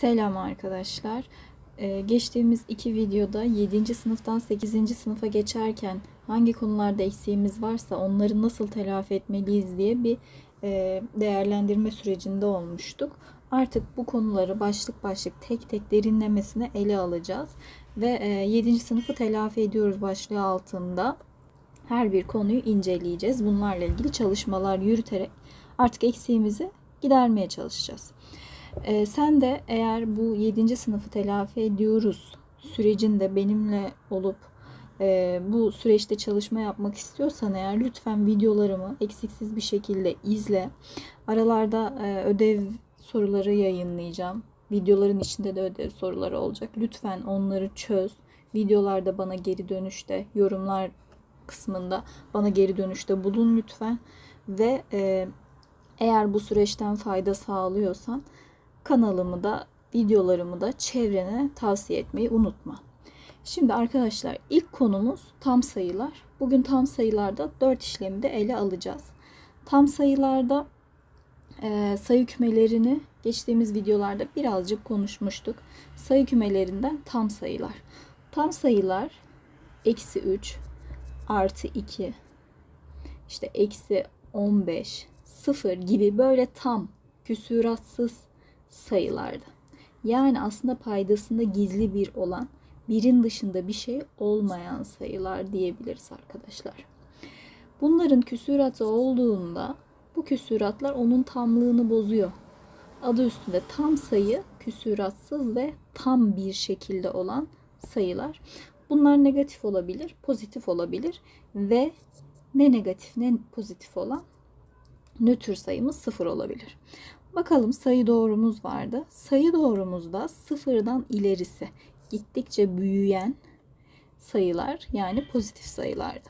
Selam arkadaşlar. Ee, geçtiğimiz iki videoda 7. sınıftan 8. sınıfa geçerken hangi konularda eksiğimiz varsa onları nasıl telafi etmeliyiz diye bir e, değerlendirme sürecinde olmuştuk. Artık bu konuları başlık başlık tek tek derinlemesine ele alacağız. Ve e, 7. sınıfı telafi ediyoruz başlığı altında her bir konuyu inceleyeceğiz. Bunlarla ilgili çalışmalar yürüterek artık eksiğimizi gidermeye çalışacağız. Ee, sen de eğer bu 7. sınıfı telafi ediyoruz sürecinde benimle olup e, bu süreçte çalışma yapmak istiyorsan eğer lütfen videolarımı eksiksiz bir şekilde izle. Aralarda e, ödev soruları yayınlayacağım. Videoların içinde de ödev soruları olacak. Lütfen onları çöz. Videolarda bana geri dönüşte, yorumlar kısmında bana geri dönüşte bulun lütfen. Ve e, eğer bu süreçten fayda sağlıyorsan kanalımı da videolarımı da çevrene tavsiye etmeyi unutma. Şimdi arkadaşlar ilk konumuz tam sayılar. Bugün tam sayılarda 4 işlemi de ele alacağız. Tam sayılarda e, sayı kümelerini geçtiğimiz videolarda birazcık konuşmuştuk. Sayı kümelerinden tam sayılar. Tam sayılar eksi 3, artı 2, işte eksi 15, 0 gibi böyle tam küsuratsız sayılardı. Yani aslında paydasında gizli bir olan, birin dışında bir şey olmayan sayılar diyebiliriz arkadaşlar. Bunların küsuratı olduğunda bu küsuratlar onun tamlığını bozuyor. Adı üstünde tam sayı, küsuratsız ve tam bir şekilde olan sayılar. Bunlar negatif olabilir, pozitif olabilir ve ne negatif ne pozitif olan nötr sayımız sıfır olabilir. Bakalım sayı doğrumuz vardı. Sayı doğrumuzda sıfırdan ilerisi gittikçe büyüyen sayılar yani pozitif sayılardı.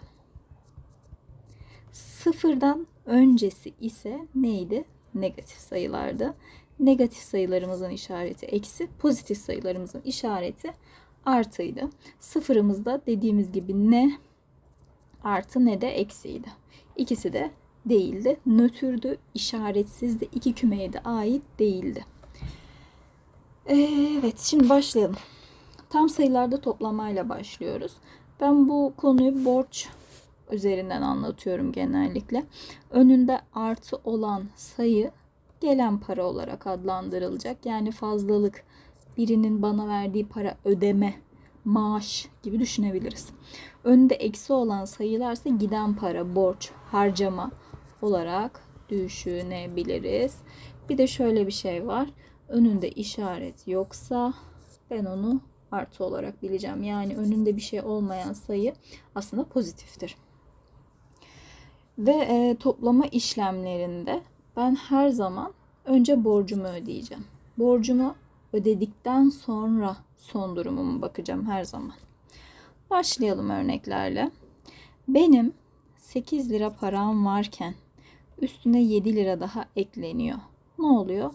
Sıfırdan öncesi ise neydi? Negatif sayılardı. Negatif sayılarımızın işareti eksi, pozitif sayılarımızın işareti artıydı. Sıfırımızda dediğimiz gibi ne artı ne de eksiydi. İkisi de değildi. Nötrdü, işaretsizdi. iki kümeye de ait değildi. Evet, şimdi başlayalım. Tam sayılarda toplamayla başlıyoruz. Ben bu konuyu borç üzerinden anlatıyorum genellikle. Önünde artı olan sayı gelen para olarak adlandırılacak. Yani fazlalık, birinin bana verdiği para ödeme, maaş gibi düşünebiliriz. Önünde eksi olan sayılarsa giden para, borç, harcama olarak düşünebiliriz. Bir de şöyle bir şey var. Önünde işaret yoksa ben onu artı olarak bileceğim. Yani önünde bir şey olmayan sayı aslında pozitiftir. Ve e, toplama işlemlerinde ben her zaman önce borcumu ödeyeceğim. Borcumu ödedikten sonra son durumumu bakacağım her zaman. Başlayalım örneklerle. Benim 8 lira param varken üstüne 7 lira daha ekleniyor. Ne oluyor?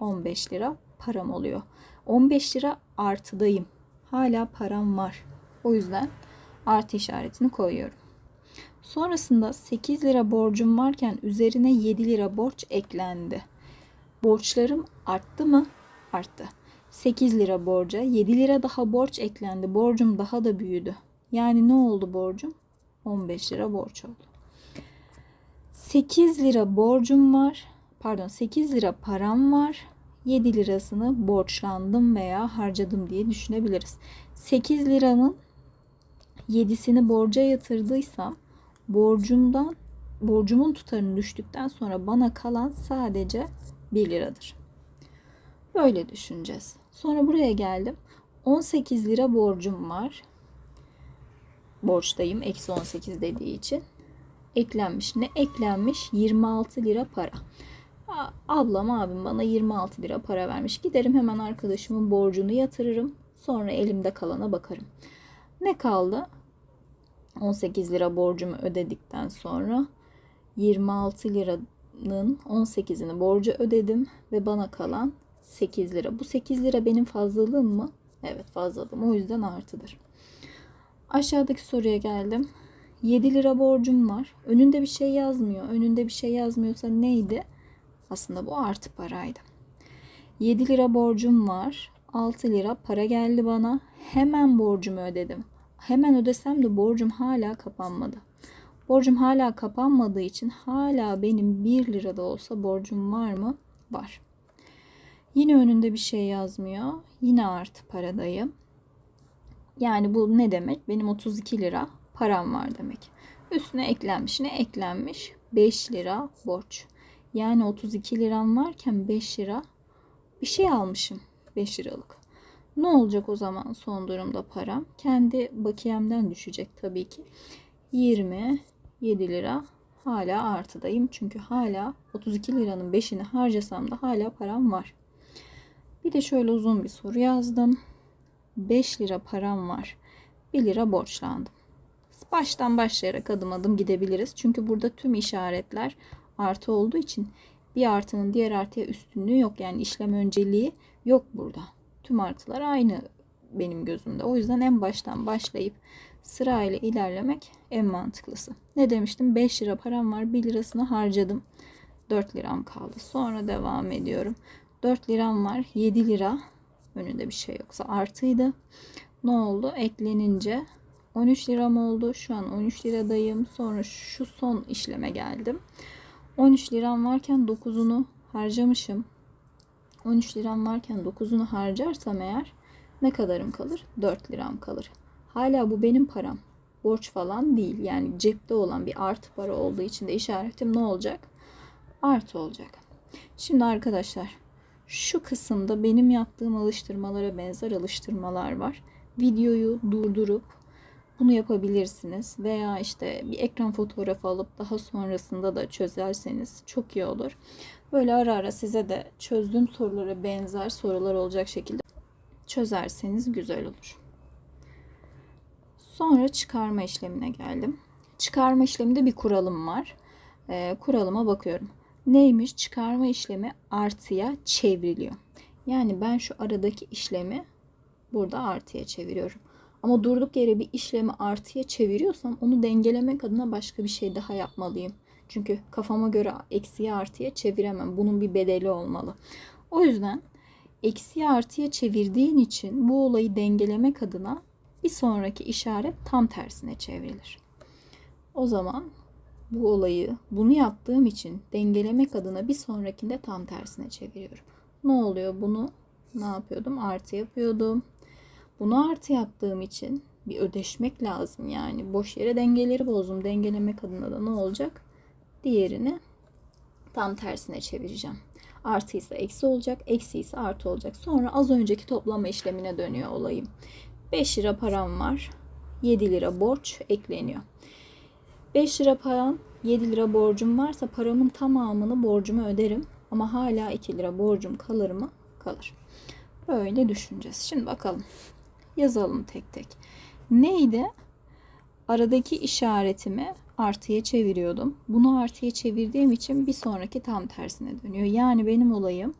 15 lira param oluyor. 15 lira artıdayım. Hala param var. O yüzden artı işaretini koyuyorum. Sonrasında 8 lira borcum varken üzerine 7 lira borç eklendi. Borçlarım arttı mı? Arttı. 8 lira borca 7 lira daha borç eklendi. Borcum daha da büyüdü. Yani ne oldu borcum? 15 lira borç oldu. 8 lira borcum var. Pardon 8 lira param var. 7 lirasını borçlandım veya harcadım diye düşünebiliriz. 8 liranın 7'sini borca yatırdıysam borcumdan borcumun tutarını düştükten sonra bana kalan sadece 1 liradır. Böyle düşüneceğiz. Sonra buraya geldim. 18 lira borcum var. Borçtayım. Eksi 18 dediği için. Eklenmiş. Ne eklenmiş? 26 lira para. Ablam abim bana 26 lira para vermiş. Giderim hemen arkadaşımın borcunu yatırırım. Sonra elimde kalana bakarım. Ne kaldı? 18 lira borcumu ödedikten sonra 26 liranın 18'ini borcu ödedim ve bana kalan 8 lira. Bu 8 lira benim fazlalığım mı? Evet fazlalığım. O yüzden artıdır. Aşağıdaki soruya geldim. 7 lira borcum var. Önünde bir şey yazmıyor. Önünde bir şey yazmıyorsa neydi? Aslında bu artı paraydı. 7 lira borcum var. 6 lira para geldi bana. Hemen borcumu ödedim. Hemen ödesem de borcum hala kapanmadı. Borcum hala kapanmadığı için hala benim 1 lira da olsa borcum var mı? Var. Yine önünde bir şey yazmıyor. Yine artı paradayım. Yani bu ne demek? Benim 32 lira param var demek. Üstüne eklenmiş. Ne eklenmiş? 5 lira borç. Yani 32 liram varken 5 lira bir şey almışım. 5 liralık. Ne olacak o zaman son durumda param? Kendi bakiyemden düşecek tabii ki. 27 lira hala artıdayım. Çünkü hala 32 liranın 5'ini harcasam da hala param var. Bir de şöyle uzun bir soru yazdım. 5 lira param var. 1 lira borçlandım. Baştan başlayarak adım adım gidebiliriz. Çünkü burada tüm işaretler artı olduğu için bir artının diğer artıya üstünlüğü yok. Yani işlem önceliği yok burada. Tüm artılar aynı benim gözümde. O yüzden en baştan başlayıp sırayla ilerlemek en mantıklısı. Ne demiştim? 5 lira param var. 1 lirasını harcadım. 4 liram kaldı. Sonra devam ediyorum. 4 liram var. 7 lira. Önünde bir şey yoksa artıydı. Ne oldu? Eklenince 13 liram oldu. Şu an 13 liradayım. Sonra şu son işleme geldim. 13 liram varken 9'unu harcamışım. 13 liram varken 9'unu harcarsam eğer ne kadarım kalır? 4 liram kalır. Hala bu benim param. Borç falan değil. Yani cepte olan bir artı para olduğu için de işaretim ne olacak? Artı olacak. Şimdi arkadaşlar şu kısımda benim yaptığım alıştırmalara benzer alıştırmalar var. Videoyu durdurup bunu yapabilirsiniz. Veya işte bir ekran fotoğrafı alıp daha sonrasında da çözerseniz çok iyi olur. Böyle ara ara size de çözdüğüm sorulara benzer sorular olacak şekilde çözerseniz güzel olur. Sonra çıkarma işlemine geldim. Çıkarma işleminde bir kuralım var. Ee, kuralıma bakıyorum. Neymiş? Çıkarma işlemi artıya çevriliyor. Yani ben şu aradaki işlemi burada artıya çeviriyorum. Ama durduk yere bir işlemi artıya çeviriyorsam onu dengelemek adına başka bir şey daha yapmalıyım. Çünkü kafama göre eksiye artıya çeviremem. Bunun bir bedeli olmalı. O yüzden eksiye artıya çevirdiğin için bu olayı dengelemek adına bir sonraki işaret tam tersine çevrilir. O zaman bu olayı bunu yaptığım için dengelemek adına bir sonrakinde tam tersine çeviriyorum. Ne oluyor? Bunu ne yapıyordum? Artı yapıyordum. Bunu artı yaptığım için bir ödeşmek lazım yani. Boş yere dengeleri bozdum. Dengelemek adına da ne olacak? Diğerini tam tersine çevireceğim. Artı ise eksi olacak, eksi ise artı olacak. Sonra az önceki toplama işlemine dönüyor olayım. 5 lira param var. 7 lira borç ekleniyor. 5 lira param, 7 lira borcum varsa paramın tamamını borcumu öderim. Ama hala 2 lira borcum kalır mı? Kalır. Böyle düşüneceğiz. Şimdi bakalım. Yazalım tek tek. Neydi? Aradaki işaretimi artıya çeviriyordum. Bunu artıya çevirdiğim için bir sonraki tam tersine dönüyor. Yani benim olayım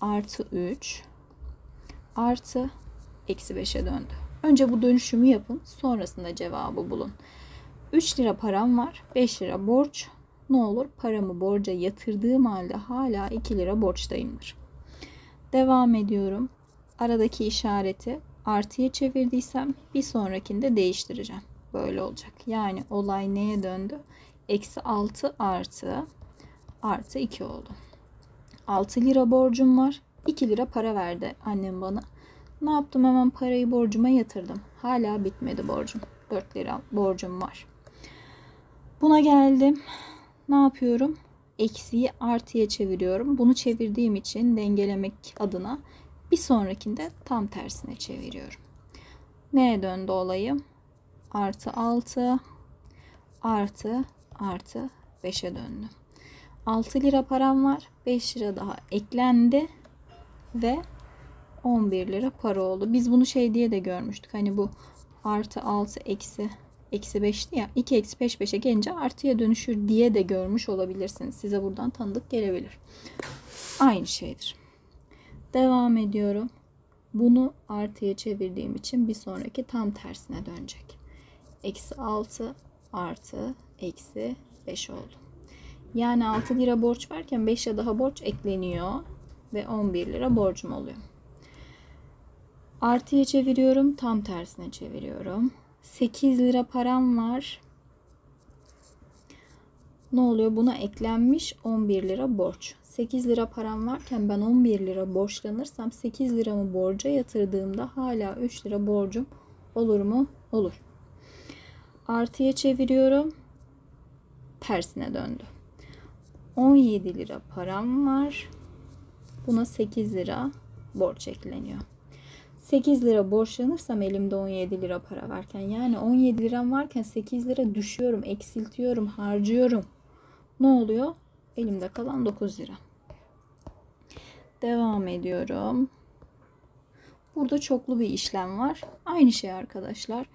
artı 3 artı eksi 5'e döndü. Önce bu dönüşümü yapın. Sonrasında cevabı bulun. 3 lira param var. 5 lira borç. Ne olur? Paramı borca yatırdığım halde hala 2 lira borçtayımdır. Devam ediyorum. Aradaki işareti artıya çevirdiysem bir sonrakinde değiştireceğim. Böyle olacak. Yani olay neye döndü? Eksi 6 artı artı 2 oldu. 6 lira borcum var. 2 lira para verdi annem bana. Ne yaptım? Hemen parayı borcuma yatırdım. Hala bitmedi borcum. 4 lira borcum var. Buna geldim. Ne yapıyorum? Eksiyi artıya çeviriyorum. Bunu çevirdiğim için dengelemek adına bir sonrakinde tam tersine çeviriyorum. Neye döndü olayım? Artı 6 artı artı 5'e döndü. 6 lira param var. 5 lira daha eklendi ve 11 lira para oldu. Biz bunu şey diye de görmüştük. Hani bu artı 6 eksi eksi 5'ti ya. 2 eksi 5 5'e gelince artıya dönüşür diye de görmüş olabilirsiniz. Size buradan tanıdık gelebilir. Aynı şeydir. Devam ediyorum. Bunu artıya çevirdiğim için bir sonraki tam tersine dönecek. Eksi 6 artı eksi 5 oldu. Yani 6 lira borç varken 5 lira daha borç ekleniyor. ve 11 lira borcum oluyor. Artıya çeviriyorum, tam tersine çeviriyorum. 8 lira param var. Ne oluyor? Buna eklenmiş 11 lira borç. 8 lira param varken ben 11 lira borçlanırsam 8 liramı borca yatırdığımda hala 3 lira borcum olur mu? Olur. Artıya çeviriyorum. Tersine döndü. 17 lira param var. Buna 8 lira borç ekleniyor. 8 lira borçlanırsam elimde 17 lira para varken yani 17 liram varken 8 lira düşüyorum, eksiltiyorum, harcıyorum. Ne oluyor? Elimde kalan 9 lira. Devam ediyorum. Burada çoklu bir işlem var. Aynı şey arkadaşlar.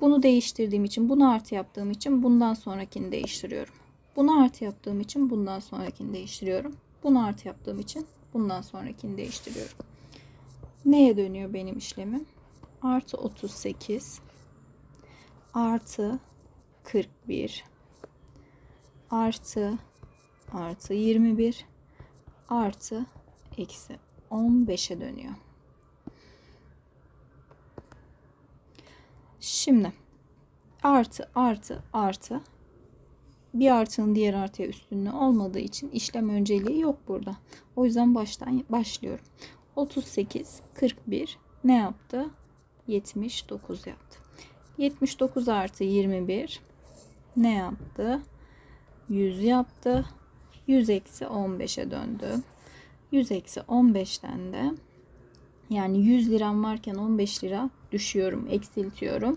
Bunu değiştirdiğim için, bunu artı yaptığım için bundan sonrakini değiştiriyorum. Bunu artı yaptığım için bundan sonrakini değiştiriyorum. Bunu artı yaptığım için bundan sonrakini değiştiriyorum. Neye dönüyor benim işlemim? Artı 38 artı 41 artı artı 21 artı eksi 15'e dönüyor. Şimdi artı artı artı bir artının diğer artıya üstünlüğü olmadığı için işlem önceliği yok burada. O yüzden baştan başlıyorum. 38 41 ne yaptı? 79 yaptı. 79 artı 21 ne yaptı? 100 yaptı. 100 eksi 15'e döndü. 100 eksi 15'ten de yani 100 liram varken 15 lira düşüyorum, eksiltiyorum.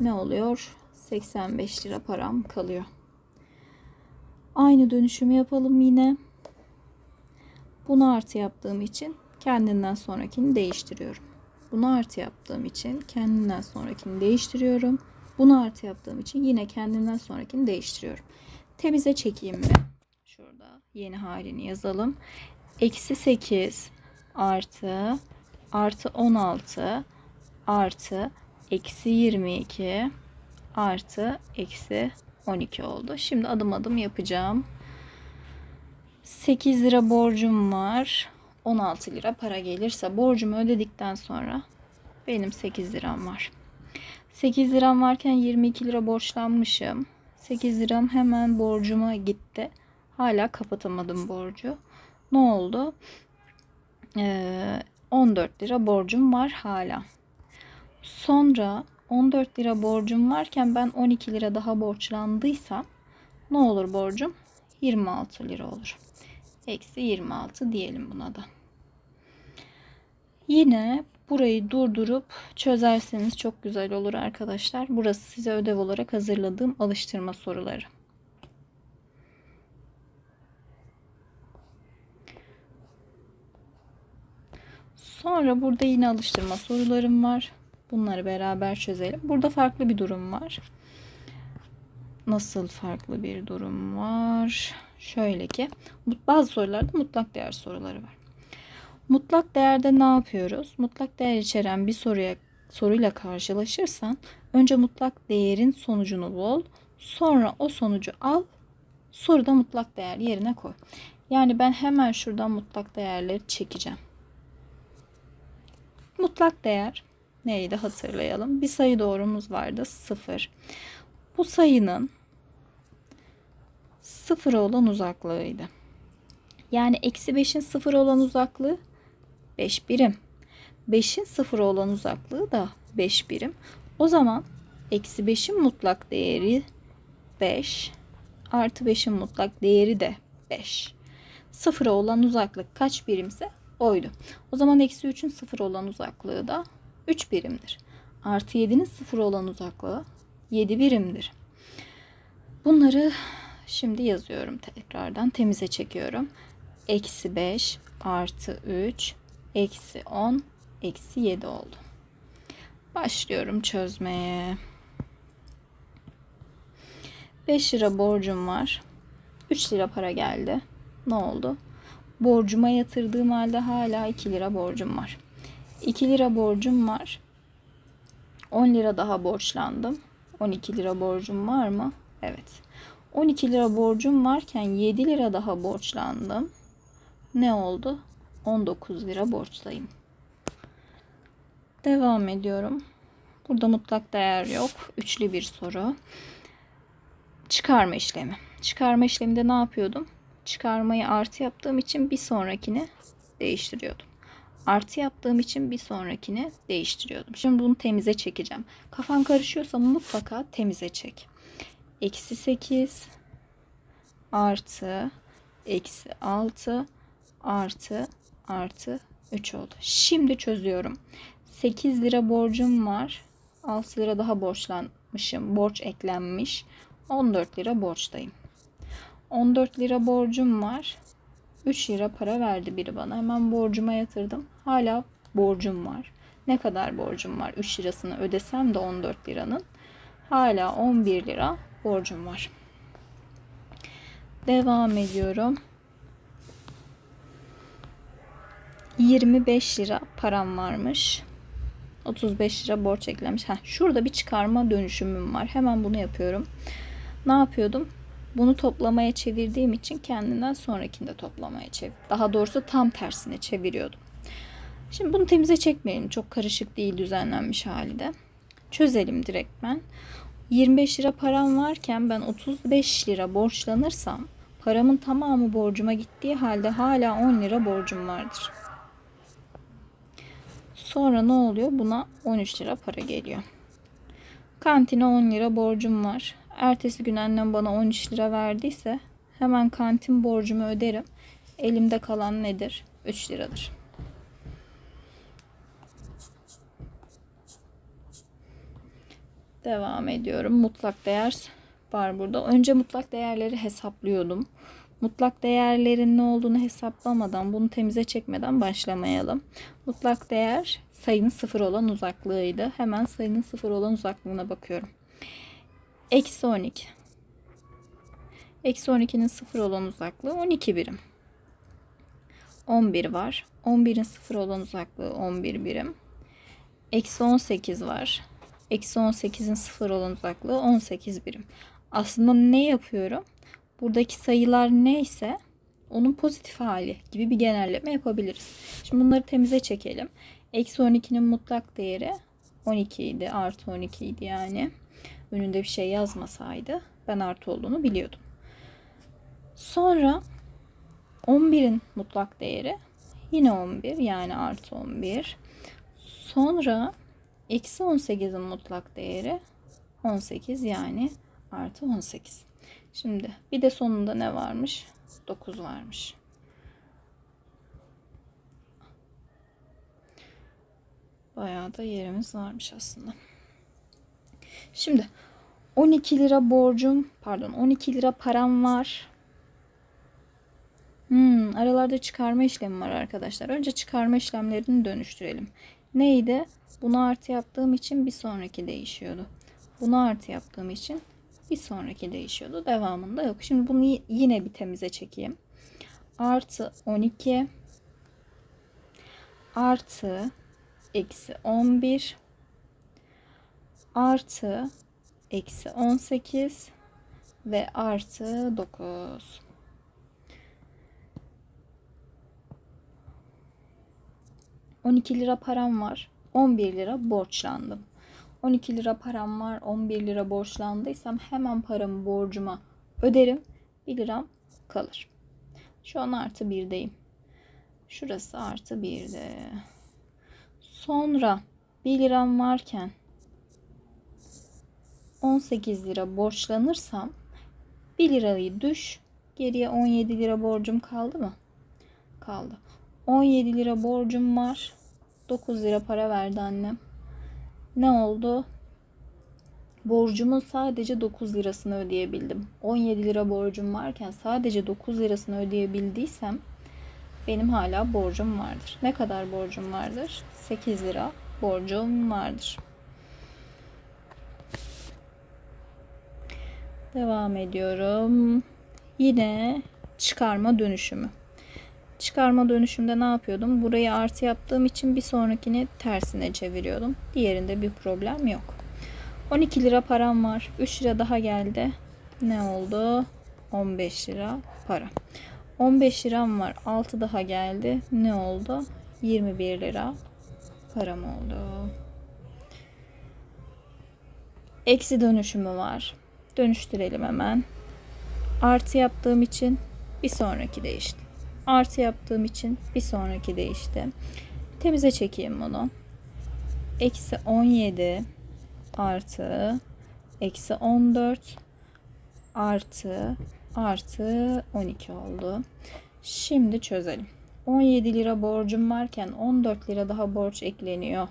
Ne oluyor? 85 lira param kalıyor. Aynı dönüşümü yapalım yine. Bunu artı yaptığım için kendinden sonrakini değiştiriyorum. Bunu artı yaptığım için kendinden sonrakini değiştiriyorum. Bunu artı yaptığım için yine kendimden sonrakini değiştiriyorum. Temize çekeyim mi? Şurada yeni halini yazalım. Eksi 8 artı artı 16 artı eksi 22 artı eksi 12 oldu. Şimdi adım adım yapacağım. 8 lira borcum var. 16 lira para gelirse borcumu ödedikten sonra benim 8 liram var. 8 liram varken 22 lira borçlanmışım. 8 liram hemen borcuma gitti. Hala kapatamadım borcu. Ne oldu? Ee, 14 lira borcum var hala. Sonra 14 lira borcum varken ben 12 lira daha borçlandıysam ne olur borcum? 26 lira olur. Eksi 26 diyelim buna da. Yine burayı durdurup çözerseniz çok güzel olur arkadaşlar. Burası size ödev olarak hazırladığım alıştırma soruları. Sonra burada yine alıştırma sorularım var. Bunları beraber çözelim. Burada farklı bir durum var. Nasıl farklı bir durum var? Şöyle ki bazı sorularda mutlak değer soruları var. Mutlak değerde ne yapıyoruz? Mutlak değer içeren bir soruya soruyla karşılaşırsan önce mutlak değerin sonucunu bul. Sonra o sonucu al. Soruda mutlak değer yerine koy. Yani ben hemen şuradan mutlak değerleri çekeceğim. Mutlak değer neydi hatırlayalım. Bir sayı doğrumuz vardı 0. Bu sayının 0 olan uzaklığıydı. Yani eksi 5'in 0 olan uzaklığı 5 birim. 5'in 0 olan uzaklığı da 5 birim. O zaman eksi 5'in mutlak değeri 5 artı 5'in mutlak değeri de 5. 0'a olan uzaklık kaç birimse oydu. O zaman eksi 3'ün 0 olan uzaklığı da 3 birimdir. Artı 7'nin 0 olan uzaklığı 7 birimdir. Bunları şimdi yazıyorum tekrardan. Temize çekiyorum. Eksi 5 artı 3 eksi 10 eksi 7 oldu. Başlıyorum çözmeye. 5 lira borcum var. 3 lira para geldi. Ne oldu? Borcuma yatırdığım halde hala 2 lira borcum var. 2 lira borcum var. 10 lira daha borçlandım. 12 lira borcum var mı? Evet. 12 lira borcum varken 7 lira daha borçlandım. Ne oldu? 19 lira borçtayım. Devam ediyorum. Burada mutlak değer yok. Üçlü bir soru. Çıkarma işlemi. Çıkarma işleminde ne yapıyordum? Çıkarmayı artı yaptığım için bir sonrakini değiştiriyordum. Artı yaptığım için bir sonrakini değiştiriyordum. Şimdi bunu temize çekeceğim. Kafan karışıyorsa mutlaka temize çek. Eksi 8 artı eksi 6 artı artı 3 oldu. Şimdi çözüyorum. 8 lira borcum var. 6 lira daha borçlanmışım. Borç eklenmiş. 14 lira borçtayım. 14 lira borcum var. 3 lira para verdi biri bana. Hemen borcuma yatırdım. Hala borcum var. Ne kadar borcum var? 3 lirasını ödesem de 14 liranın. Hala 11 lira borcum var. Devam ediyorum. 25 lira param varmış. 35 lira borç eklemiş. Heh, şurada bir çıkarma dönüşümüm var. Hemen bunu yapıyorum. Ne yapıyordum? Bunu toplamaya çevirdiğim için kendinden sonrakinde toplamaya çevir. Daha doğrusu tam tersine çeviriyordum. Şimdi bunu temize çekmeyelim. Çok karışık değil düzenlenmiş hali de. Çözelim direktmen. 25 lira param varken ben 35 lira borçlanırsam paramın tamamı borcuma gittiği halde hala 10 lira borcum vardır. Sonra ne oluyor? Buna 13 lira para geliyor. Kantine 10 lira borcum var. Ertesi gün annem bana 13 lira verdiyse hemen kantin borcumu öderim. Elimde kalan nedir? 3 liradır. Devam ediyorum. Mutlak değer var burada. Önce mutlak değerleri hesaplıyordum. Mutlak değerlerin ne olduğunu hesaplamadan, bunu temize çekmeden başlamayalım. Mutlak değer sayının sıfır olan uzaklığıydı. Hemen sayının sıfır olan uzaklığına bakıyorum. Eksi 12. Eksi 12'nin sıfır olan uzaklığı 12 birim. 11 var. 11'in sıfır olan uzaklığı 11 birim. Eksi 18 var. Eksi 18'in sıfır olan uzaklığı 18 birim. Aslında ne yapıyorum? Buradaki sayılar neyse onun pozitif hali gibi bir genelleme yapabiliriz. Şimdi bunları temize çekelim. Eksi 12'nin mutlak değeri 12 idi. Artı 12 idi yani. Önünde bir şey yazmasaydı ben artı olduğunu biliyordum. Sonra 11'in mutlak değeri yine 11 yani artı 11. Sonra eksi 18'in mutlak değeri 18 yani artı 18. Şimdi bir de sonunda ne varmış? 9 varmış. Bayağı da yerimiz varmış aslında. Şimdi 12 lira borcum, pardon 12 lira param var. Hmm, aralarda çıkarma işlemi var arkadaşlar. Önce çıkarma işlemlerini dönüştürelim. Neydi? Bunu artı yaptığım için bir sonraki değişiyordu. Bunu artı yaptığım için bir sonraki değişiyordu. Devamında yok. Şimdi bunu yine bir temize çekeyim. Artı 12 artı eksi 11 artı eksi 18 ve artı 9. On iki lira param var. 11 lira borçlandım. 12 lira param var. 11 lira borçlandıysam hemen paramı borcuma öderim. 1 liram kalır. Şu an artı 1'deyim. Şurası artı 1'de. Sonra 1 liram varken 18 lira borçlanırsam 1 lirayı düş. Geriye 17 lira borcum kaldı mı? Kaldı. 17 lira borcum var. 9 lira para verdi annem. Ne oldu? Borcumun sadece 9 lirasını ödeyebildim. 17 lira borcum varken sadece 9 lirasını ödeyebildiysem benim hala borcum vardır. Ne kadar borcum vardır? 8 lira borcum vardır. Devam ediyorum. Yine çıkarma dönüşümü. Çıkarma dönüşümde ne yapıyordum? Burayı artı yaptığım için bir sonrakini tersine çeviriyordum. Diğerinde bir problem yok. 12 lira param var. 3 lira daha geldi. Ne oldu? 15 lira para. 15 liram var. 6 daha geldi. Ne oldu? 21 lira param oldu. Eksi dönüşümü var. Dönüştürelim hemen. Artı yaptığım için bir sonraki değişti. Artı yaptığım için bir sonraki değişti. Temize çekeyim bunu. Eksi 17 artı eksi 14 artı artı 12 oldu. Şimdi çözelim. 17 lira borcum varken 14 lira daha borç ekleniyor.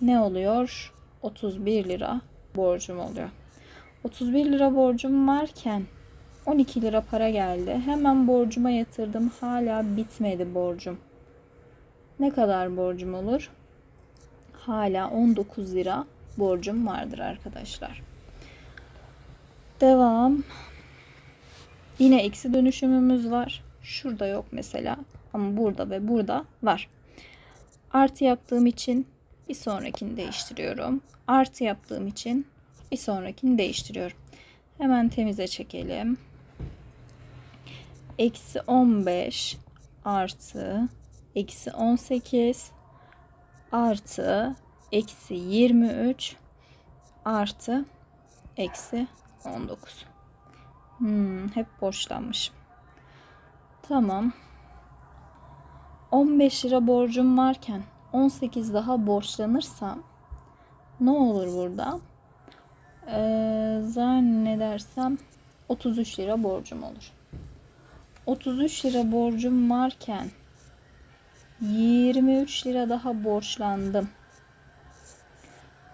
Ne oluyor? 31 lira borcum oluyor. 31 lira borcum varken 12 lira para geldi. Hemen borcuma yatırdım. Hala bitmedi borcum. Ne kadar borcum olur? Hala 19 lira borcum vardır arkadaşlar. Devam. Yine eksi dönüşümümüz var. Şurada yok mesela ama burada ve burada var. Artı yaptığım için bir sonrakini değiştiriyorum. Artı yaptığım için bir sonrakini değiştiriyorum. Hemen temize çekelim. Eksi 15 artı eksi 18 artı eksi 23 artı eksi 19. Hmm, hep borçlanmışım. Tamam. 15 lira borcum varken 18 daha borçlanırsam ne olur burada? Ee, zannedersem 33 lira borcum olur. 33 lira borcum varken 23 lira daha borçlandım.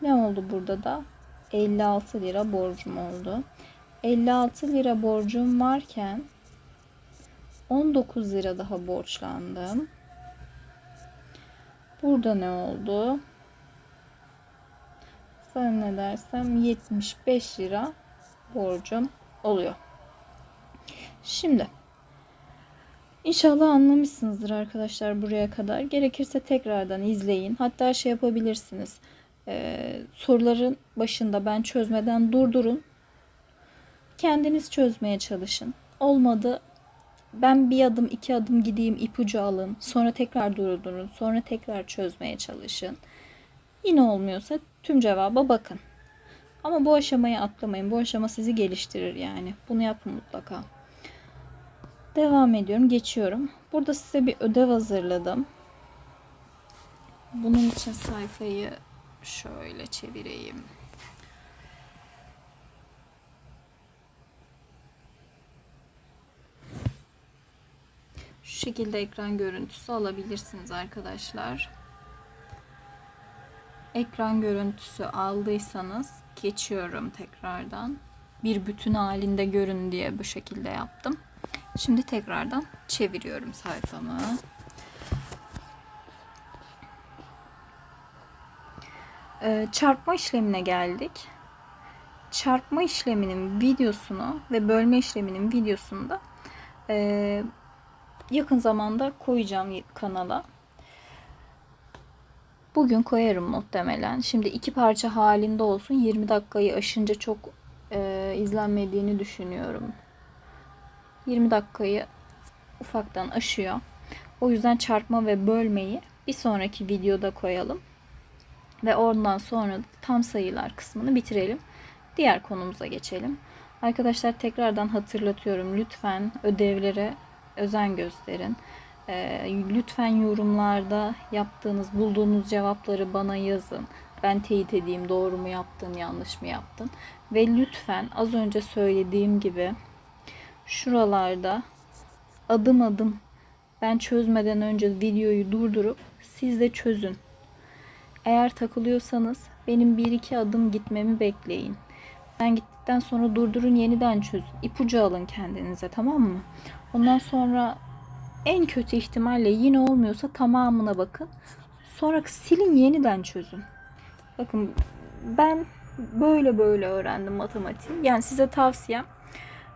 Ne oldu burada da? 56 lira borcum oldu. 56 lira borcum varken 19 lira daha borçlandım. Burada ne oldu? Zannedersem 75 lira borcum oluyor. Şimdi İnşallah anlamışsınızdır arkadaşlar buraya kadar. Gerekirse tekrardan izleyin. Hatta şey yapabilirsiniz. Ee, soruların başında ben çözmeden durdurun. Kendiniz çözmeye çalışın. Olmadı ben bir adım iki adım gideyim ipucu alın. Sonra tekrar durdurun. Sonra tekrar çözmeye çalışın. Yine olmuyorsa tüm cevaba bakın. Ama bu aşamayı atlamayın. Bu aşama sizi geliştirir yani. Bunu yapın mutlaka. Devam ediyorum. Geçiyorum. Burada size bir ödev hazırladım. Bunun için sayfayı şöyle çevireyim. Şu şekilde ekran görüntüsü alabilirsiniz arkadaşlar. Ekran görüntüsü aldıysanız geçiyorum tekrardan. Bir bütün halinde görün diye bu şekilde yaptım. Şimdi tekrardan çeviriyorum sayfamı. Ee, çarpma işlemine geldik. Çarpma işleminin videosunu ve bölme işleminin videosunu da e, yakın zamanda koyacağım kanala. Bugün koyarım muhtemelen. Şimdi iki parça halinde olsun. 20 dakikayı aşınca çok e, izlenmediğini düşünüyorum. 20 dakikayı ufaktan aşıyor. O yüzden çarpma ve bölmeyi bir sonraki videoda koyalım. Ve ondan sonra tam sayılar kısmını bitirelim. Diğer konumuza geçelim. Arkadaşlar tekrardan hatırlatıyorum. Lütfen ödevlere özen gösterin. Ee, lütfen yorumlarda yaptığınız, bulduğunuz cevapları bana yazın. Ben teyit edeyim doğru mu yaptın, yanlış mı yaptın. Ve lütfen az önce söylediğim gibi şuralarda adım adım ben çözmeden önce videoyu durdurup siz de çözün. Eğer takılıyorsanız benim bir iki adım gitmemi bekleyin. Ben gittikten sonra durdurun yeniden çözün. İpucu alın kendinize tamam mı? Ondan sonra en kötü ihtimalle yine olmuyorsa tamamına bakın. Sonra silin yeniden çözün. Bakın ben böyle böyle öğrendim matematiği. Yani size tavsiyem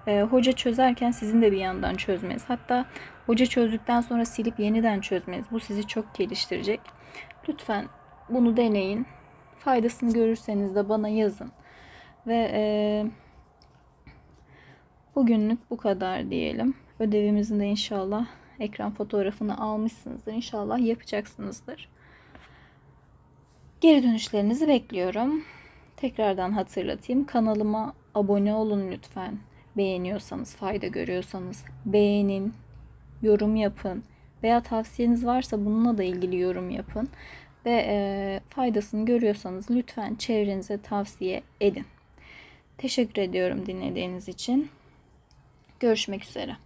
e, hoca çözerken sizin de bir yandan çözmeniz. Hatta hoca çözdükten sonra silip yeniden çözmeniz. Bu sizi çok geliştirecek. Lütfen bunu deneyin. Faydasını görürseniz de bana yazın. Ve e, bugünlük bu kadar diyelim. Ödevimizin de inşallah ekran fotoğrafını almışsınızdır. İnşallah yapacaksınızdır. Geri dönüşlerinizi bekliyorum. Tekrardan hatırlatayım. Kanalıma abone olun lütfen. Beğeniyorsanız, fayda görüyorsanız beğenin, yorum yapın veya tavsiyeniz varsa bununla da ilgili yorum yapın ve e, faydasını görüyorsanız lütfen çevrenize tavsiye edin. Teşekkür ediyorum dinlediğiniz için. Görüşmek üzere.